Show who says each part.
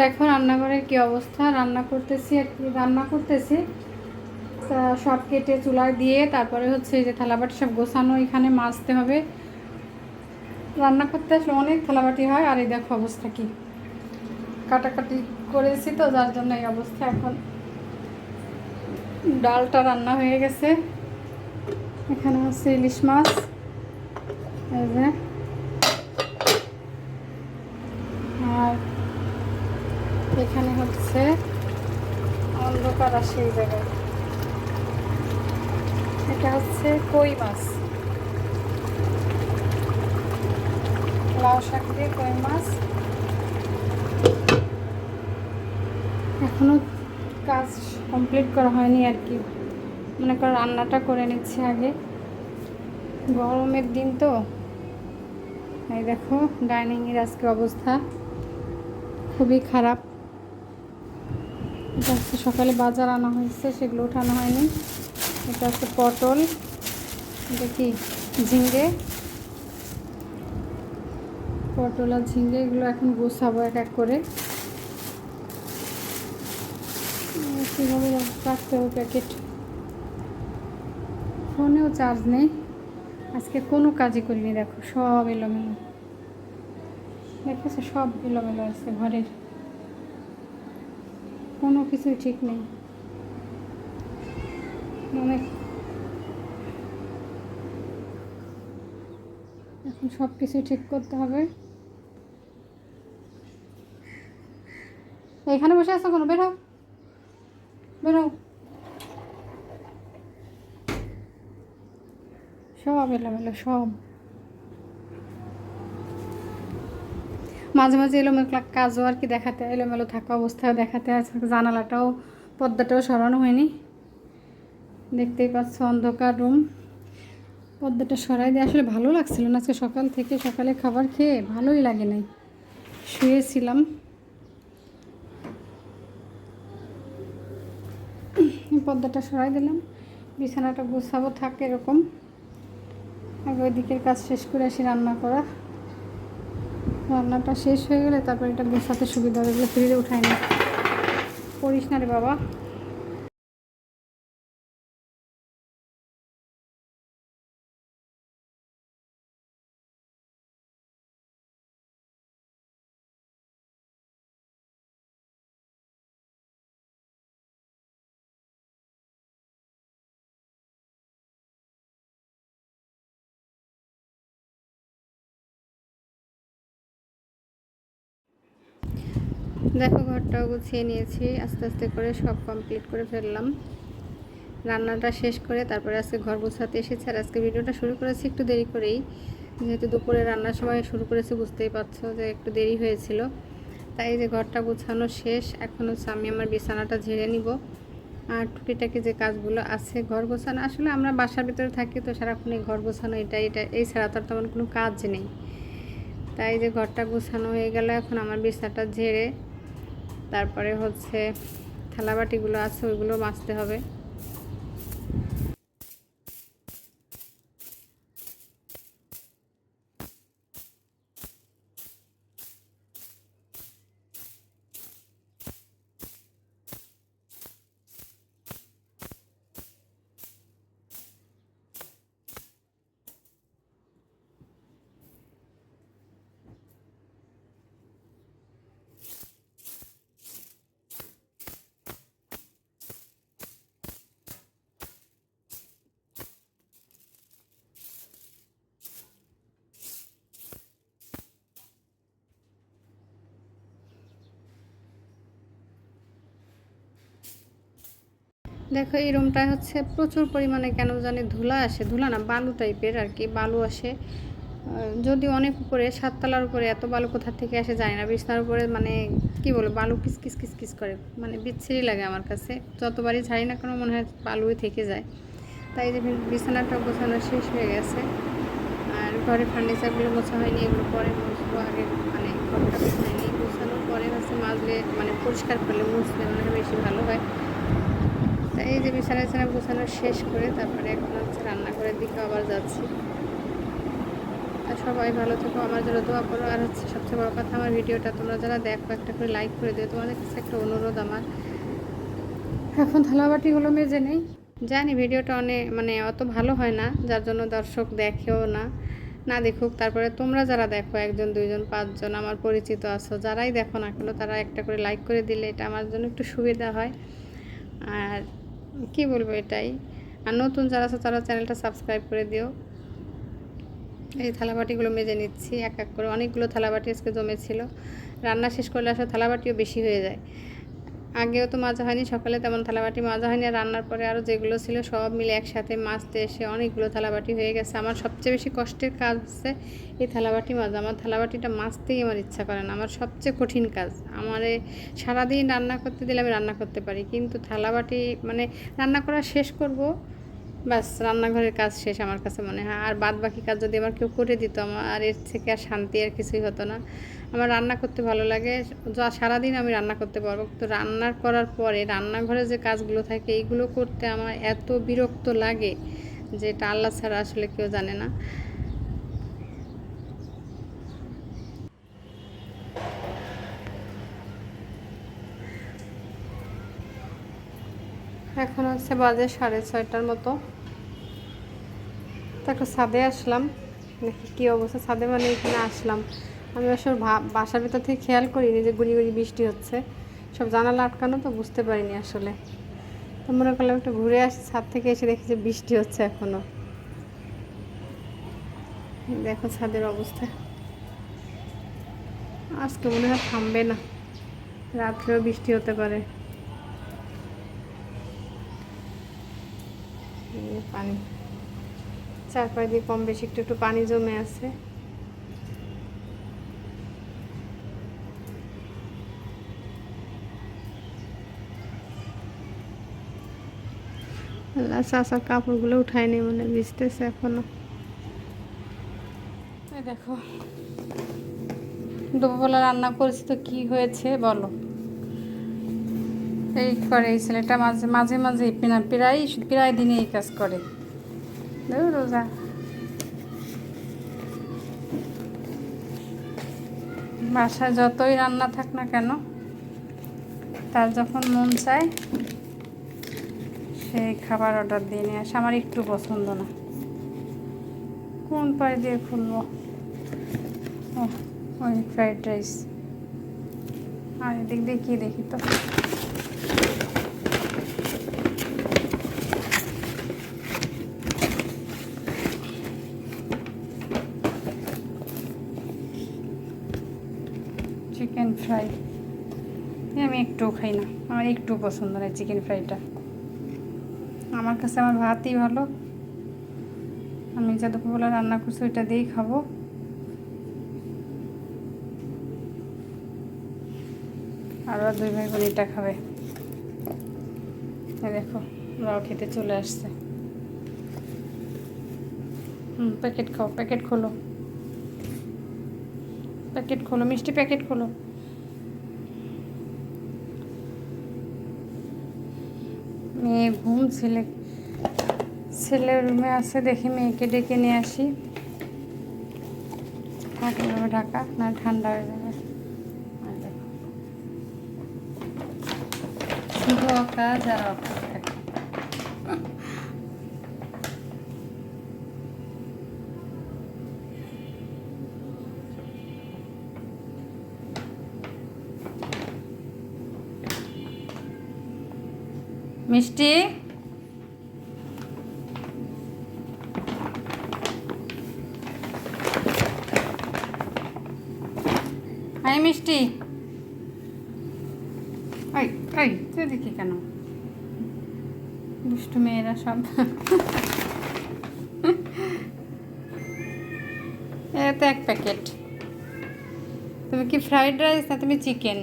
Speaker 1: দেখো রান্নাঘরের কি অবস্থা? রান্না করতেছি আর কি রান্না করতেছি। সব কেটে চুলায় দিয়ে তারপরে হচ্ছে যে থালাবাটি সব গোছানো, এখানে মাজতে হবে। রান্না করতে আসলে অনেক থালাবাটি হয় আর এই দেখো অবস্থা কি। কাটাকাটি করেছি তো, যার জন্য এই অবস্থা এখন। ডালটা রান্না হয়ে গেছে। এখানে হচ্ছে ইলিশ মাছ। এই যে আর এখানে হচ্ছে অন্ধকার আসে এই জায়গায়। এটা হচ্ছে কই মাছ? লাউ শাক দিয়ে কই মাছ? এখনও কাজ কমপ্লিট করা হয়নি আর কি। মনে করো রান্নাটা করে নিচ্ছে আগে। গরমের দিন তো। এই দেখো, ডাইনিংয়ের আজকে অবস্থা খুবই খারাপ। এটা হচ্ছে সকালে বাজার আনা হয়েছে, সেগুলো উঠানো হয়নি। এটা হচ্ছে পটল, এটা কি? ঝিঙ্গে পটল আর ঝিঙ্গে এগুলো এখন গোছাবো এক এক করে। কীভাবে রাখতে হবে প্যাকেট? ফোনেও চার্জ নেই। আজকে কোনো কাজই করিনি, দেখো, সব এলোমেলো। দেখেছ? সব এলোমেলো আছে ঘরের। কোনো কিছুই ঠিক নেই। মানে এখন সব কিছু ঠিক করতে হবে। এখানে বসে আছো কোনো? বেরো বেরো সব এলোমেলো, সব। মাঝে মাঝে এলোমেলো কাজও আর কি দেখাতে এলোমেলো থাকা অবস্থায় দেখাতে আছে। জানালাটাও, পর্দাটাও সরানো হয়নি। দেখতেই পাচ্ছ অন্ধকার রুম পর্দাটা সরাই দিয়ে আসলে ভালো লাগছিল না আজকে সকাল থেকে। সকালে খাবার খেয়ে ভালোই লাগে নাই। শুয়েছিলাম। পর্দাটা সরাই দিলাম। বিছানাটা গোছাবো, থাকে এরকম। আগে ওই দিকের কাজ শেষ করে আসি রান্না করা। রান্নাটা শেষ হয়ে গেলে তারপর এটা গোছাতে সুবিধা হবে ফ্রিজে উঠাই না। করিস না রে বাবা। দেখো, ঘরটাও গুছিয়ে নিয়েছি। আস্তে আস্তে করে সব কমপ্লিট করে ফেললাম। রান্নাটা শেষ করে তারপরে আজকে ঘর গোছাতে এসেছি আর আজকে ভিডিওটা শুরু করেছি একটু দেরি করেই। যেহেতু দুপুরে রান্নার সময় শুরু করেছি, বুঝতেই পারছ যে একটু দেরি হয়েছিল। তাই যে ঘরটা গোছানো শেষ এখন হচ্ছে আমি আমার বিছানাটা ঝেড়ে নিব। আর টুকিটাকি যে কাজগুলো আছে, ঘর গোছানো, আসলে আমরা বাসার ভিতরে থাকি তো সারাক্ষণ এই ঘর গোছানো, এটা এটা, এই ছাড়া তো তেমন কোনো কাজ নেই। তাই যে ঘরটা গোছানো হয়ে গেল, এখন আমার বিছানাটা ঝেড়ে তারপরে হচ্ছে থালাবাটিগুলো আছে ওইগুলো মাজতে হবে। দেখো, এই রুমটায় হচ্ছে প্রচুর পরিমাণে কেন জানি ধুলা আসে। ধুলা না, বালু টাইপের আর কি, বালু আসে। যদি অনেক উপরে, সাততলার উপরে এত বালু কোথা থেকে আসে যায় না। বিছনার উপরে মানে কি বলে বালু কিস কিস কিস কিস করে মানে বিচ্ছিরি লাগে আমার কাছে। যতবারই ঝাড়ি না কেন মনে হয় বালুই থেকে যায়। তাই যে বিছানাটা গোছানো শেষ হয়ে গেছে। আর ঘরে ফার্নিচারগুলো মোছা হয়নি, এগুলো পরে মুছবো আগে। মানে ঘরটা গোছায়নি গোছানোর পরে হচ্ছে মাজলে মানে পরিষ্কার করলে মুছলে মনে হয় বেশি ভালো হয়। তা এই যে বিছানা বিছানা গোছানো শেষ করে তারপরে এখন হচ্ছে রান্নাঘরের দিকে আবার যাচ্ছি। আর সবাই ভালো থেকো, আমার জন্য দোয়া করো। আর হচ্ছে সবচেয়ে বড় কথা, আমার ভিডিওটা তোমরা যারা দেখো, একটা করে লাইক করে দিও। তোমাদের কাছে একটা অনুরোধ আমার। এখন থালাবাটিগুলো মেজে নেই। জানি ভিডিওটা অনেক মানে অত ভালো হয় না, যার জন্য দর্শক দেখেও না। না দেখুক, তারপরে তোমরা যারা দেখো, একজন, দুইজন, পাঁচজন, আমার পরিচিত আছো, যারাই দেখো না কেন, তারা একটা করে লাইক করে দিলে এটা আমার জন্য একটু সুবিধা হয়। আর কি বলব এটাই? আর নতুন যারা আছে, তারা চ্যানেলটা সাবস্ক্রাইব করে দিও। এই থালাবাটিগুলো মেজে নিচ্ছি, এক এক করে। অনেকগুলো থালাবাটি আজকে জমেছিল। রান্না শেষ করলে আসলে থালাবাটিও বেশি হয়ে যায়। আগেও তো মাজা হয়নি, সকালে তেমন থালাবাটি মাজা হয়নি, আর রান্নার পরে আরও যেগুলো ছিল সব মিলে একসাথে মাজতে এসে অনেকগুলো থালাবাটি হয়ে গেছে। আমার সবচেয়ে বেশি কষ্টের কাজ হচ্ছে এই থালাবাটি মাজা। আমার থালাবাটিটা মাজতেই আমার ইচ্ছা করে না, আমার সবচেয়ে কঠিন কাজ। আমারে সারাদিন রান্না করতে দিলে আমি রান্না করতে পারি, কিন্তু থালাবাটি মানে রান্না করা শেষ করব ব্যাস, রান্নাঘরের কাজ শেষ আমার কাছে মনে হয়। আর বাদ বাকি কাজ যদি আমার কেউ করে দিত, আমার আর এর থেকে আর শান্তি আর কিছুই হতো না। আমার রান্না করতে ভালো লাগে। যা সারাদিন আমি রান্না করতে পারব। তো রান্নার করার পরে রান্নাঘরে যে কাজগুলো থাকে, এইগুলো করতে আমার এত বিরক্ত লাগে যে এটা আল্লাহ ছাড়া আসলে কেউ জানে না। এখন হচ্ছে বাজে সাড়ে ছয়টার মতো। তো একটা ছাদে আসলাম। দেখি কী অবস্থা। ছাদে মানে এখানে আসলাম। আমি আসলে বাসার ভিতর থেকে খেয়াল করিনি যে গুড়ি গুড়ি বৃষ্টি হচ্ছে। সব জানালা আটকানো তো বুঝতে পারিনি আসলে। তো মনে করলাম একটু ঘুরে আসি, ছাদ থেকে এসে দেখি যে বৃষ্টি হচ্ছে এখনও দেখো ছাদের অবস্থা। আজকে মনে হয় থামবে না। রাত্রেও বৃষ্টি হতে পারে। পানি। চারপাশ দিয়ে কম বেশি একটু একটু পানি জমে আছে। আল্লাহ চাষার কাপড়গুলো উঠায় নি মানে ভিজতেছে এখনও। দেখো। দুপুরবেলা রান্না করেছি তো কি হয়েছে বলো। এই করে এই ছেলেটা মাঝে মাঝে মাঝে, প্রায় প্রায় দিনে এই কাজ করে। দেখো রোজা বাসায় যতই রান্না থাক না কেন, তার যখন মন চায় সেই খাবার অর্ডার দিয়ে নিয়ে আসে। আমার একটু পছন্দ না। কোন পায়ে দিয়ে খুলবো? ওই ফ্রাইড রাইস আর এদিক দিয়ে কী দেখি তো চিকেন ফ্রাই আমি একটুও খাই না। আমার একটু পছন্দ নয় চিকেন ফ্রাইটা আমার কাছে আমার ভাতই ভালো। আমি যা রান্না করছি, ওইটা দিয়েই খাব। আরও দুই ভাই বোন এটা খাবে। দেখো ওরাও খেতে চলে আসছে। হুম প্যাকেট খাও প্যাকেট খোলো। প্যাকেট খোলো, মিষ্টি প্যাকেট খোলো। মেয়ে, ঘুম ছেলে। ছেলে রুমে আছে, দেখি মেয়েকে ডেকে নিয়ে আসি। থাকে ঢাকা, না ঠান্ডা হয়ে যাবে। শুধু কাজ আর অপেক্ষা মিষ্টি? হাই মিষ্টি। ওই ওই তুই দেখি কেন? দুষ্টু মেয়েরা সব। এটা তো এক প্যাকেট। তুমি কি ফ্রাইড রাইস না তুমি চিকেন?